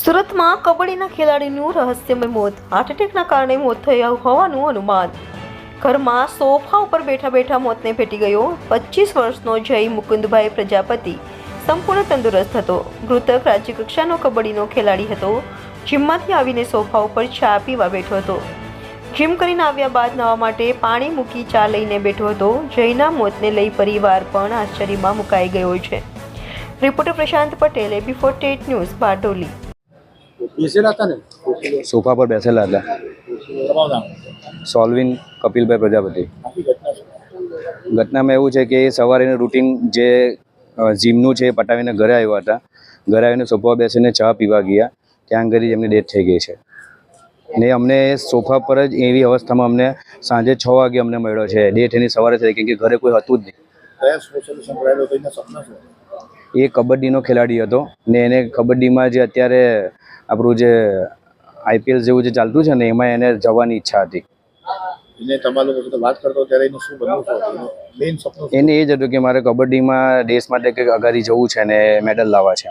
સુરતમાં કબડ્ડીના ખેલાડીનું રહસ્યમય મોત. હાર્ટ એટેકના કારણે મોત થયું હોવાનું અનુમાન. ઘરમાં સોફા ઉપર બેઠા બેઠા મોતને ભેટી ગયો. પચીસ વર્ષનો જય મુકુંદભાઈ પ્રજાપતિ. સંપૂર્ણ તંદુરસ્ત હતો. મૃતક રાજ્ય કક્ષાનો કબડ્ડીનો ખેલાડી હતો. જીમમાંથી આવીને સોફા ઉપર ચા પીવા બેઠો હતો. જીમ કરીને આવ્યા બાદ નવા માટે પાણી મૂકી ચા લઈને બેઠો હતો. જયના મોતને લઈ પરિવાર પણ આશ્ચર્યમાં મુકાઈ ગયો છે. રિપોર્ટર પ્રશાંત પટેલ બિફોર ટેટ ન્યૂઝ બારડોલી. બેસેલા હતા ને? સોફા પર બેસેલા હતા. સોલ્વિન કપિલભાઈ પ્રજાપતિ. ઘટનામાં એવું છે કે સવારે રૂટીન જે જીમનું છે એ પટાવીને ઘરે આવ્યા હતા. ઘરે આવીને સોફા બેસીને ચા પીવા ગયા. ત્યાં આગળ એમની ડેથ થઈ ગઈ છે. ને અમને સોફા પર જ એવી અવસ્થામાં અમને સાંજે છ વાગે અમને મળ્યો છે. ડેથ એની સવારે થઈ કેમ કે ઘરે કોઈ હતું જ નહીં. એ કબડ્ડીનો ખેલાડી હતો ને એને કબડ્ડીમાં જે અત્યારે આપણું જે આઈપીએલ જેવું જે ચાલતું છે ને એમાં એને જવાની ઈચ્છા હતી. એને તમારા લોકો સાથે વાત કરતો ત્યારે એનું શું બનવું શું મેઇન સપનું એને એ જ હતું કે મારે કબડ્ડીમાં દેશ માટે કંઈક અગાડી જવું છે ને મેડલ લાવવા છે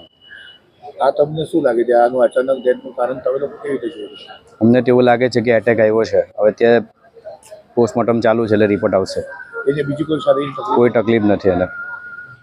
આ તમને શું લાગે છે? આનું અચાનક ડેથનું કારણ તમે લોકો કેવી રીતે જોયું? અમને તો એવું લાગે છે કે એટેક આવ્યો છે. હવે અત્યારે પોસ્ટમોર્ટમ ચાલુ છે એટલે રિપોર્ટ આવશે. એને બીજી કોઈ શારીરિક કોઈ તકલીફ નથી એને.